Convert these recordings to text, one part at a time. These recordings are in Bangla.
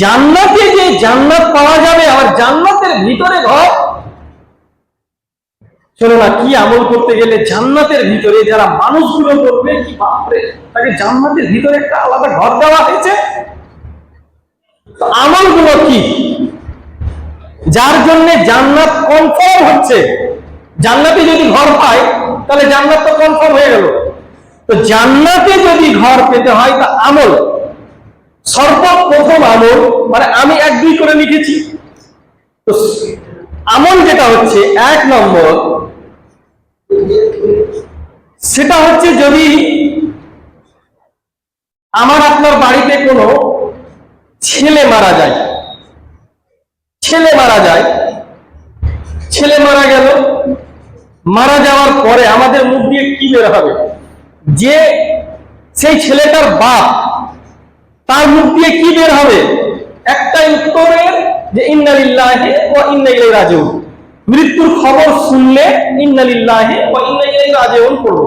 জান্নাতে যে জান্নাত পাওয়া যাবে, আবার জান্নাতের ভিতরে ঘর শোনো না, কি আমল করতে গেলে জান্নাতের ভিতরে যারা মানুষগুলো করবে, কি বাপরে, তাকে জান্নাতের ভিতরে একটা আলাদা ঘর দেওয়া হয়েছে? তো আমলগুলো কি? যার জন্য জান্নাত কনফার্ম হচ্ছে। জান্নাতে যদি ঘর পায়, তাহলে জান্নাত তো কনফার্ম হয়ে গেল। তো জান্নাতে যদি ঘর পেতে হয়, তা আমল। সর্বপ্রথম আমল মানে আমি এক দুই করে লিখেছি। তো আমল যেটা হচ্ছে, এক নম্বর, সেটা হচ্ছে যদি আমার আপনার বাড়িতে কোনো ছেলে মারা যায়, ছেলে মারা যায়, ছেলে মারা গেল, মারা যাওয়ার পরে আমাদের মুখ দিয়ে কি বের হবে? যে সেই ছেলেটার বাপ তার মুখ দিয়ে কি বের হবে? একটাই উত্তরের যে ইন্নালিল্লাহে ও ইন্নাইলাই রাজিউন। মৃত্যুর খবর শুনলে ইন্নালিল্লাহে ও ইন্নাইলাই রাজিউন পড়ব।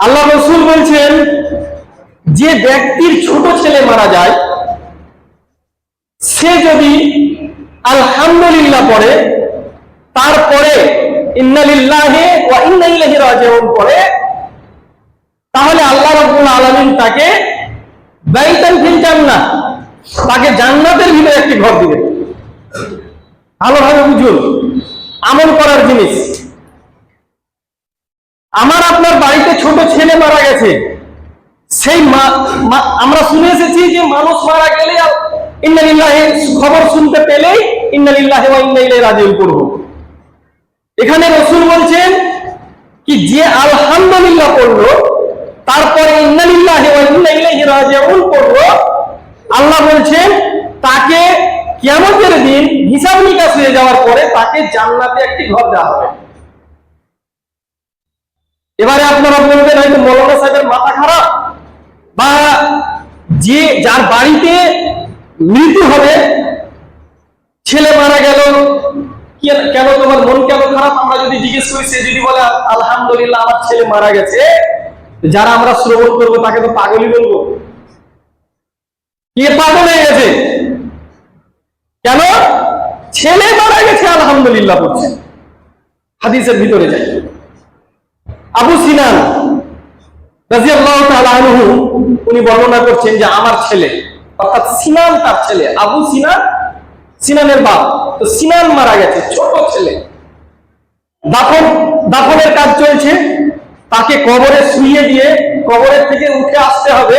আল্লাহ রসুল বলছেন, যে ব্যক্তির ছোট ছেলে মারা যায়, সে যদি আলহামদুলিল্লাহ পড়ে, তারপরে ইন্নালিল্লাহে ওয়া ইন্না ইলাইহি রাজিউন পড়ে তাহলে আল্লাহ রাব্বুল আলামিন তাকে বাইতান তাকে জান্নাতের ভিতরে একটি ঘর দিবেন। ভালোভাবে বুঝুন, আমল করার জিনিস। আমার আপনার বাড়িতে ছোট ছেলে মারা গেছে। সেই আমরা শুনে এসেছি যে মানুষ মারা গেলে ইন্নালিল্লাহে, খবর শুনতে পেলেই ইন্নালিল্লাহে ওয়া ইন্না ইলাইহি করব। এখানে রসুল বলছেন কি, যে আলহামদুলিল্লাহ পড়ল তারপরে আল্লাহ বলছেন, তাকে কিয়ামতের দিন হিসাব নিকাশ হয়ে যাওয়ার পরে তাকে জান্নাতে একটি ঘর দেওয়া হবে। এবারে আপনারা বলবেন, হয়তো মৌলানা সাহেবের মাথা খারাপ বা যে যার বাড়িতে মৃত্যু হবে, ছেলে মারা গেল কেন তোমার মন কেন খারাপ? আমরা যদি জিজ্ঞেস করি, সে যদি বলে, আলহামদুলিল্লাহ, আমার ছেলে মারা গেছে। যারা আমরা শ্রবণ করব, তাকে তো পাগলই বলব। কে পাগল হয়ে গেছে? কেন? ছেলে মারা গেছে, আলহামদুলিল্লাহ বলছে। হাদিসের ভিতরে যাই আবু সিনান উনি বর্ণনা করছেন যে আমার ছেলে, অর্থাৎ সিনান তার ছেলে, আবু সিনান, সিনানের বাপ। তো সিনান মারা গেছে, ছোট ছেলে। দাফন, দাফনের কাজ চলছে। তাকে কবরে শুইয়ে দিয়ে কবরের থেকে উঠে আসতে হবে।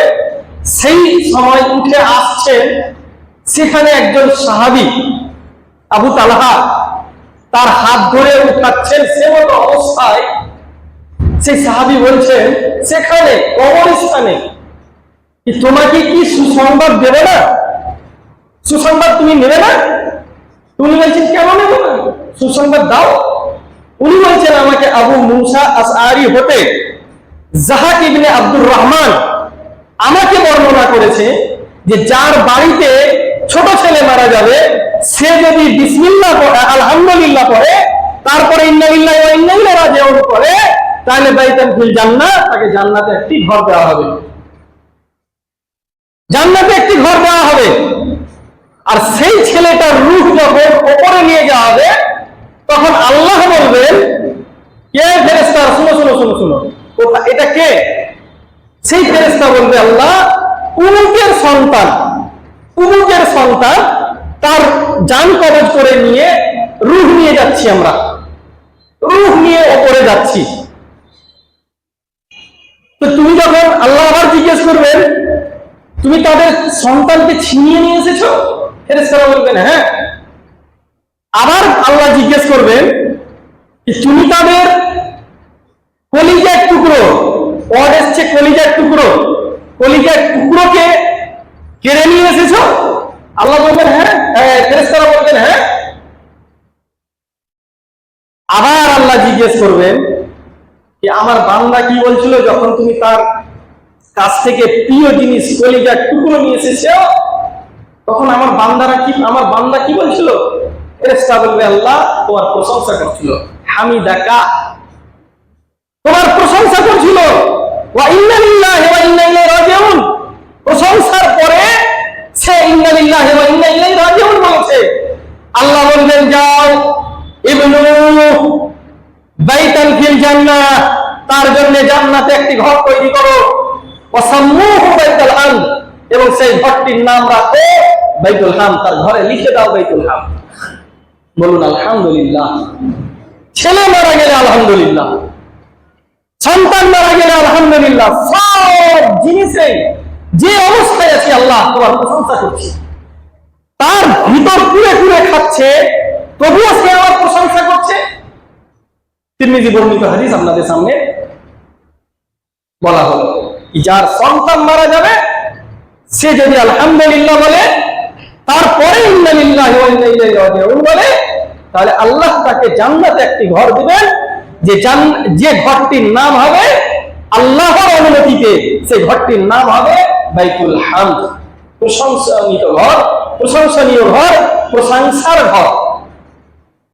সেই সময় উঠে আসছেন সেখানে একজন সাহাবী, আবু তালহা। তার হাত ধরে উঠাচ্ছেন সে মতো অবস্থায়। সেই সাহাবি বলছেন, সেখানে কবরস্থানে তোমাকে কি সুসংবাদ দেবে না? সুসংবাদ তুমি নেবে না? তুমি বলছেন, কেন নেব না? সুসংবাদ দাও। উনি বলছেন আমাকে আবু মুসা আসআরি হতে জাহাক ইবনে আব্দুর রহমান আমাকে বর্ণনা করেছে যে যার বাড়িতে ছোট ছেলে মারা যাবে, সে যদি বিসমিল্লাহ পড়ে, আলহামদুলিল্লাহ পড়ে, তারপরে ইন্নালিল্লাহ ওয়া ইন্না ইলাইহি রাজিউন পড়ে তাহলে বাইতান ফিল জান্নাত, তাকে জান্নাতে একটি ঘর দেওয়া হবে। জান্নাতে একটি ঘর দেওয়া হবে। আর সেই ছেলেটার রূপ যখন ওপরে নিয়ে যাওয়া হবে তখন আল্লাহ বলবেন, কে ফেরেস্তা শুনো শুনো শুনো শুনো। এটা কে? সেই ফেরেস্তা বলবে, আল্লাহ, উমুকের সন্তান উমুকের সন্তান তার জান কবজ করে নিয়ে রুহ নিয়ে যাচ্ছি আমরা। রুহ নিয়ে ওপরে যাচ্ছি। তো তুমি যখন আল্লাহ আবার জিজ্ঞেস করবেন, তুমি তাদের সন্তানকে ছিনিয়ে নিয়ে এসেছ? ফেরেস্তারা বলবেন হ্যাঁ আল্লাহ জিজ্ঞেস করবেন তুমি তাদের কলিজার টুকরো পদ এসছে কলিজার টুকরো কলিজার টুকরোকে কেড়ে নিয়ে এসেছ? আল্লাহ বলবেন হ্যাঁ হ্যাঁ, বলবেন হ্যাঁ। আবার আল্লাহ জিজ্ঞেস করবেন যে আমার বান্দা কি বলছিল যখন তুমি তার কাছ থেকে প্রিয় জিনিস কলিজার টুকরো নিয়ে এসেছ? তখন আমার বান্দারা কি আমার বান্দা কি বলছিল? ফেরেশতা বলবে, আল্লাহ, তোমার প্রশংসা করছিল। হামিদাকা, তোমার প্রশংসা করছিল। ওয়া ইন্না লিল্লাহি ওয়া ইন্না ইলাইহি রাজিউন। প্রশংসা লিল্লাহি ওয়া ইন্না ইলাইহি রাজিউন বলেছে। আল্লাহ বলবেন, যাও, ইবনু বাইতান ফিল জান্নাহ, তার জন্য জান্নাতে একটি ঘর তৈরি করো। ওয়াসাম্মুহু বাইতুল হাম এবং সেই ঘরটির নাম রাখো বাইতুল হাম। তার ঘরে লিখে দাও বাইতুল হাম। বলুন, আলহামদুলিল্লাহ। ছেলে মারা গেলে আলহামদুলিল্লাহ। সন্তান মারা গেলে আলহামদুলিল্লাহ। সব জিনিসে যে অবস্থায় আছে আল্লাহ তোমার প্রশংসা করছি। তার ভিতর পুরে পুরে খাচ্ছে, তবুও সে আমার প্রশংসা করছে। তিরমিজি বর্ণিত হাদিস আপনাদের সামনে বলা হলো। যার সন্তান মারা যাবে, সে যদি আলহামদুলিল্লাহ বলে তারপরে বলে, তাহলে আল্লাহ তাকে জান্নাতে একটি ঘর দিবেন, যে যে ঘরটির নাম হবে আল্লাহর অনুমতিতে সে ঘরটির নাম হবে বাইতুল হাম প্রশংসনীয় ঘর প্রশংসনীয় ঘর, প্রশংসার ঘর।